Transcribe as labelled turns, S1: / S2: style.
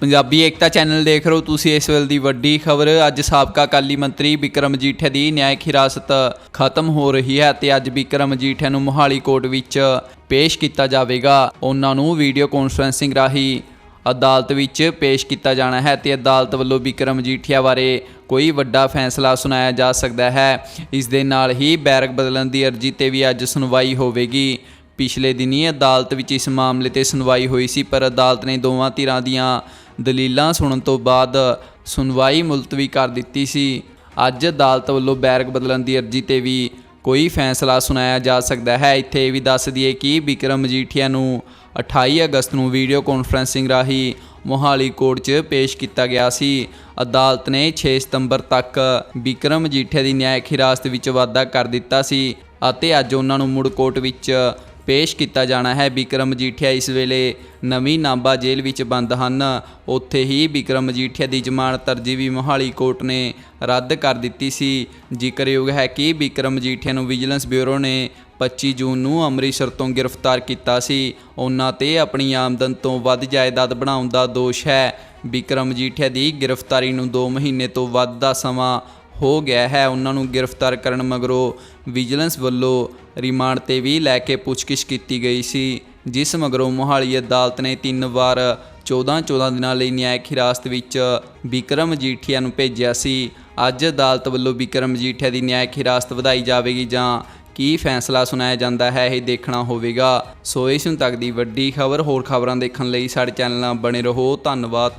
S1: ਪੰਜਾਬੀ ਏਕਤਾ channel ਦੇਖ ਰਹੇ ਹੋ ਤੁਸੀਂ ਇਸ ਵੇਲੇ ਦੀ ਵੱਡੀ ਖਬਰ। ਅੱਜ ਸਾਬਕਾ ਅਕਾਲੀ ਮੰਤਰੀ ਵਿਕਰਮ ਮਜੀਠੀਆ ਦੀ ਨਿਆਇਕ ਹਿਰਾਸਤ ਖਤਮ ਹੋ ਰਹੀ ਹੈ ਤੇ ਅੱਜ ਵਿਕਰਮ ਮਜੀਠੀਆ ਨੂੰ ਮੋਹਾਲੀ ਕੋਰਟ ਵਿੱਚ ਪੇਸ਼ ਕੀਤਾ ਜਾਵੇਗਾ। ਉਹਨਾਂ ਨੂੰ ਵੀਡੀਓ ਕਾਨਫਰੈਂਸਿੰਗ ਰਾਹੀਂ ਅਦਾਲਤ ਵਿੱਚ ਪੇਸ਼ ਕੀਤਾ ਜਾਣਾ ਹੈ ਤੇ ਅਦਾਲਤ ਵੱਲੋਂ ਵਿਕਰਮ ਮਜੀਠੀਆ ਬਾਰੇ ਕੋਈ ਵੱਡਾ ਫੈਸਲਾ ਸੁਣਾਇਆ ਜਾ ਸਕਦਾ ਹੈ। ਇਸ ਦੇ ਨਾਲ ਹੀ ਬੈਰਕ ਬਦਲਣ ਦੀ ਅਰਜ਼ੀ ਤੇ ਵੀ ਅੱਜ ਸੁਣਵਾਈ ਹੋਵੇਗੀ। ਪਿਛਲੇ ਦਿਨੀ ਅਦਾਲਤ ਵਿੱਚ ਇਸ ਮਾਮਲੇ ਤੇ ਸੁਣਵਾਈ ਹੋਈ ਸੀ, ਪਰ ਅਦਾਲਤ ਨੇ ਦੋਵਾਂ ਧਿਰਾਂ ਦੀਆਂ ਦਲੀਲਾਂ ਸੁਣਨ ਤੋਂ ਬਾਅਦ ਸੁਣਵਾਈ ਮੁਲਤਵੀ ਕਰ ਦਿੱਤੀ ਸੀ। ਅੱਜ ਅਦਾਲਤ ਵੱਲੋਂ ਬੈਰਕ ਬਦਲਣ ਦੀ ਅਰਜ਼ੀ ਤੇ ਵੀ ਕੋਈ ਫੈਸਲਾ ਸੁਣਾਇਆ ਜਾ ਸਕਦਾ ਹੈ। ਇੱਥੇ ਇਹ ਵੀ ਦੱਸ ਦਈਏ ਕਿ ਵਿਕਰਮ ਮਜੀਠੀਆ ਨੂੰ 28 ਅਗਸਤ ਨੂੰ ਵੀਡੀਓ ਕਾਨਫਰੈਂਸਿੰਗ ਰਾਹੀਂ ਮੋਹਾਲੀ ਕੋਰਟ 'ਚ ਪੇਸ਼ ਕੀਤਾ ਗਿਆ ਸੀ। ਅਦਾਲਤ ਨੇ 6 ਸਤੰਬਰ ਤੱਕ ਵਿਕਰਮ ਮਜੀਠੀਆ ਦੀ ਨਿਆਇਕ ਹਿਰਾਸਤ ਵਿੱਚ ਵਾਧਾ ਕਰ ਦਿੱਤਾ ਸੀ ਅਤੇ ਅੱਜ ਉਹਨਾਂ ਨੂੰ ਮੁੜ ਕੋਰਟ ਵਿੱਚ ਪੇਸ਼ ਕੀਤਾ ਜਾਣਾ ਹੈ। ਵਿਕਰਮ ਮਜੀਠੀਆ ਇਸ ਵੇਲੇ ਨਵੀਂ ਨਾਂਬਾ ਜੇਲ੍ਹ ਵਿੱਚ ਬੰਦ ਹਨ। ਉੱਥੇ ਹੀ ਵਿਕਰਮ ਮਜੀਠੀਆ ਦੀ ਜ਼ਮਾਨਤ ਅਰਜ਼ੀ ਵੀ ਮੋਹਾਲੀ ਕੋਰਟ ਨੇ ਰੱਦ ਕਰ ਦਿੱਤੀ ਸੀ। ਜ਼ਿਕਰਯੋਗ ਹੈ ਕਿ ਵਿਕਰਮ ਮਜੀਠੀਆ ਨੂੰ ਵਿਜੀਲੈਂਸ ਬਿਊਰੋ ਨੇ 25 ਜੂਨ ਨੂੰ ਅੰਮ੍ਰਿਤਸਰ ਤੋਂ ਗ੍ਰਿਫਤਾਰ ਕੀਤਾ ਸੀ। ਉਹਨਾਂ ਤੇ ਆਪਣੀ ਆਮਦਨ ਤੋਂ ਵੱਧ ਜਾਇਦਾਦ ਬਣਾਉਣ ਦਾ ਦੋਸ਼ ਹੈ। ਵਿਕਰਮ ਮਜੀਠੀਆ ਦੀ ਗ੍ਰਿਫਤਾਰੀ ਨੂੰ 2 ਮਹੀਨੇ ਤੋਂ ਵੱਧ ਦਾ ਸਮਾਂ ਹੋ ਗਿਆ ਹੈ। ਉਹਨਾਂ ਨੂੰ ਗ੍ਰਿਫਤਾਰ ਕਰਨ ਮਗਰੋਂ ਵਿਜੀਲੈਂਸ ਵੱਲੋਂ ਰਿਮਾਂਡ ਤੇ ਵੀ ਲੈ ਕੇ ਪੁੱਛਗਿੱਛ ਕੀਤੀ ਗਈ ਸੀ, ਜਿਸ ਮਗਰੋਂ ਮੋਹਾਲੀ ਅਦਾਲਤ ਨੇ ਤਿੰਨ ਵਾਰ 14-14 ਦਿਨਾਂ ਲਈ ਨਿਆਇਕ ਹਿਰਾਸਤ ਵਿੱਚ ਵਿਕਰਮ ਮਜੀਠੀਆ ਨੂੰ ਭੇਜਿਆ ਸੀ। ਅੱਜ ਅਦਾਲਤ ਵੱਲੋਂ ਵਿਕਰਮ ਮਜੀਠੀਆ ਦੀ ਨਿਆਇਕ ਹਿਰਾਸਤ ਵਧਾਈ ਜਾਵੇਗੀ ਜਾਂ ਕੀ ਫੈਸਲਾ ਸੁਣਾਇਆ ਜਾਂਦਾ ਹੈ, ਇਹ ਦੇਖਣਾ ਹੋਵੇਗਾ। ਸੋ ਇਸ ਨੂੰ ਤੱਕ ਦੀ ਵੱਡੀ ਖਬਰ, ਹੋਰ ਖਬਰਾਂ ਦੇਖਣ ਲਈ ਸਾਡੇ ਚੈਨਲ ਨਾਲ ਬਣੇ ਰਹੋ। ਧੰਨਵਾਦ।